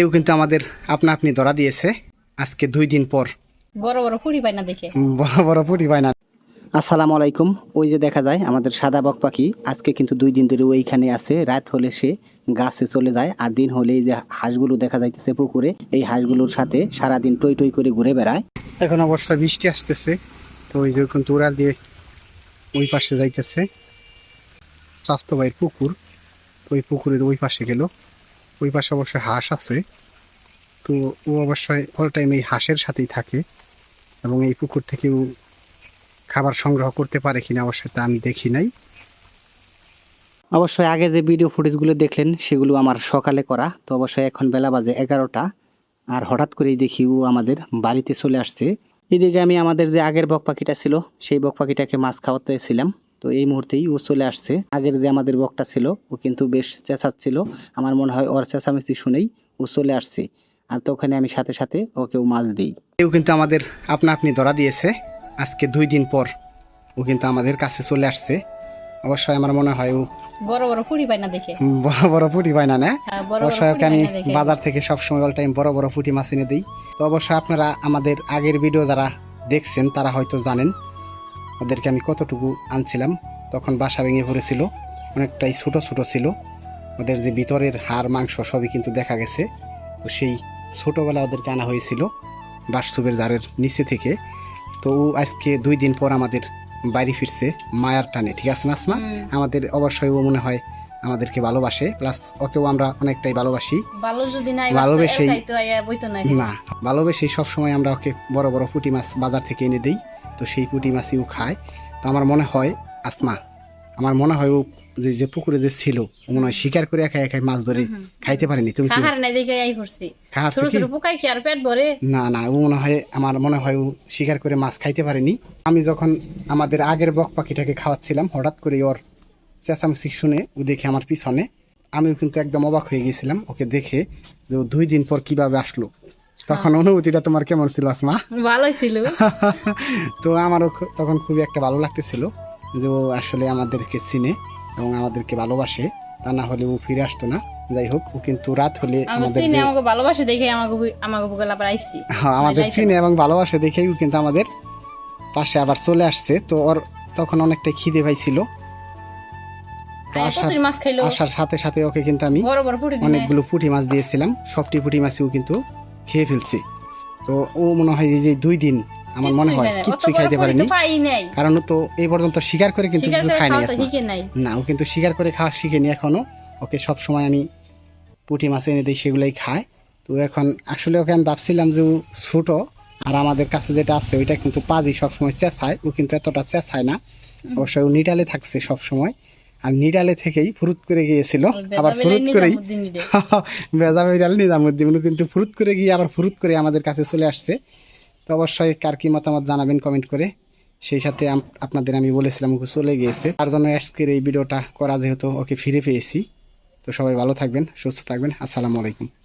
কেউ কিন্তু আমাদের আপনা আপনি ধরা দিয়েছে। আজকে দুই দিন পর। বড় বড় ফুড়ি পাই না দেখে বড় বড় পুটি পায় না আসসালামু আলাইকুম। ওই যে দেখা যায় আমাদের সাদা বক পাখি আজকে কিন্তু দুই দিন ধরে ওইখানে আছে। রাত হলে সে গাছে চলে যায় আর দিন হলে এই যে হাঁসগুলো দেখা যাইতেছে পুকুরে এই হাঁসগুলোর সাথে সারাদিন টই টই করে ঘুরে বেড়ায়। এখন অবশ্য বৃষ্টি আসতেছে তো ওই যে কিন্তু উড়াল দিয়ে ওই পাশে যাইতেছে। চাস্তো ভাইয়ের পুকুর তো ওই পুকুরের ওই পাশে গেল। ওই পাশে অবশ্যই হাঁস আছে। তো ও অবশ্যই অল টাইম এই হাঁসের সাথেই থাকে এবং এই পুকুর থেকেও খাবার সংগ্রহ করতে পারে কিনা অবশ্যই তা আমি দেখি নাই। অবশ্যই আগে যে ভিডিও ফুটেজগুলো দেখলেন, সেগুলো আমার সকালে করা। তো অবশ্যই এখন বেলা বাজে এগারোটা। আর হঠাৎ করেই দেখি ও আমাদের বাড়িতে চলে আসছে। এদিকে আমি আমাদের যে আগের বক পাখিটা ছিল, সেই বক পাখিটাকে মাছ খাওয়াতেছিলাম। তো এই মুহূর্তেই ও চলে আসছে। আগের যে আমাদের বকটা ছিল ও কিন্তু বেশ চেঁচাচ্ছিল। আমার মনে হয় ওর চেঁচামেচি শুনেই ও চলে আসছে। আর তো ওখানে আমি সাথে সাথে ওকেও মাছ দিই। কেউ কিন্তু আমাদের আপনা আপনি ধরা দিয়েছে। আজকে দুই দিন পর ও কিন্তু আমাদের কাছে চলে আসছে। অবশ্যই আমার মনে হয় ও বড় বড় ফুড়ি পাই না দেখে। বড় বড় পুঁটি পায় না না? হ্যাঁ, অবশ্যই ওকে আমি বাজার থেকে সবসময় অল টাইম বড় বড় পুঁটি মাছ এনে দিই। তো অবশ্যই আপনারা আমাদের আগের ভিডিও যারা দেখছেন তারা হয়তো জানেন ওদেরকে আমি কতটুকু আনছিলাম তখন বাসা ভেঙে পড়েছিল অনেকটাই ছোটো ছোটো ছিল। ওদের যে ভিতরের হাড় মাংস সবই কিন্তু দেখা গেছে। তো সেই ছোটবেলা ওদেরকে আনা হয়েছিল বাসসুবের জারের নিচে থেকে। তো ও আজকে দুই দিন পর আমাদের বাড়ি ফিরছে মায়ার টানে ঠিক আছে না আসমা আমাদের অবশ্যই ও মনে হয় আমাদেরকে ভালোবাসে প্লাস ওকেও আমরা অনেকটাই ভালোবাসি। ভালোবেসেই- না না ভালোবেসে সবসময় আমরা ওকে বড় বড় পুঁটি মাছ বাজার থেকে এনে দিই। তো সেই পুঁটি মাছই ও খায়। তো আমার মনে হয় আসমা আমার মনে হয় ও যে যে পুকুরে যে ছিল ও মনে হয় শিকার করে একা একাই মাছ ধরে খাইতে পারেনি। তুমি কি খাহার নাই দেখে আই করছি। ছোট ছোট পোকাই কি আর পেট ভরে? না না ও মনে হয় আমার মনে হয় ও শিকার করে মাছ খাইতে পারেনি। আমি যখন আমাদের আগের বক পাখিটাকে খাওয়াচ্ছিলাম হঠাৎ করে ওর চেঁচামেচি শুনে ও দেখে আমার পিছনে আমিও কিন্তু একদম অবাক হয়ে গেছিলাম ওকে দেখে যে ও দুই দিন পর কীভাবে আসলো। তখন অনুভূতিটা তোমার কেমন ছিল আসমা? ভালোই ছিল। তো আমারও তখন খুবই একটা ভালো লাগতেছিল যে ও আসলে আমাদেরকে চিনে এবং আমাদেরকে ভালোবাসে। তা না হলে ও ফিরে আসতো না। যাই হোক ও কিন্তু রাত হলে আমাদের চিনে আমাকে ভালোবাসে দেখে আমাকে আমাকে বুকে আইছি হ্যাঁ আমাদের চিনে এবং ভালোবাসে দেখেই ও কিন্তু আমাদের পাশে আবার চলে আসছে। তো ওর তখন অনেকটা খিদে পাইছিল। আসার সাথে সাথে ওকে কিন্তু আমি অনেকগুলো পুঁটি মাছ দিয়েছিলাম। সবটি পুঁটি মাছই ও কিন্তু খেয়ে ফেলছে। তো ও মনে হয় এই যে দুই দিন আমার মনে হয় কিচ্ছুই খাইতে পারেনি। কারণ ও তো এই পর্যন্ত শিকার করে কিন্তু কিছু। শিখে নাই না ও কিন্তু শিকার করে খাওয়া শিখেনি এখনও। ওকে সব সময় আমি পুঁটি মাছ এনে দিই সেগুলোই খায়। তো এখন আসলে ওকে আমি ভাবছিলাম যে ও ছোট আর আমাদের কাছে যেটা আছে ওইটা কিন্তু পাজি সবসময় চেঁচায়। ও কিন্তু এতটা চেঁচায় না। অবশ্যই ও নিটালে থাকছে সব সময় আর নিডালে থেকেই ফুরুত করে গিয়েছিল। আবার ফুরুত করেই বেজা বেজাল নিজামুদ্দিন কিন্তু ফুরুত করে গিয়ে আবার ফুরুত করে আমাদের কাছে চলে আসছে। তো অবশ্যই কার কি মতামত জানাবেন কমেন্ট করে। সেই সাথে আপনাদের আমি বলেছিলাম ওকে চলে গিয়েছে। তার জন্য আজকের এই ভিডিওটা করা যেহেতু ওকে ফিরে পেয়েছি। তো সবাই ভালো থাকবেন সুস্থ থাকবেন। আসসালামু আলাইকুম।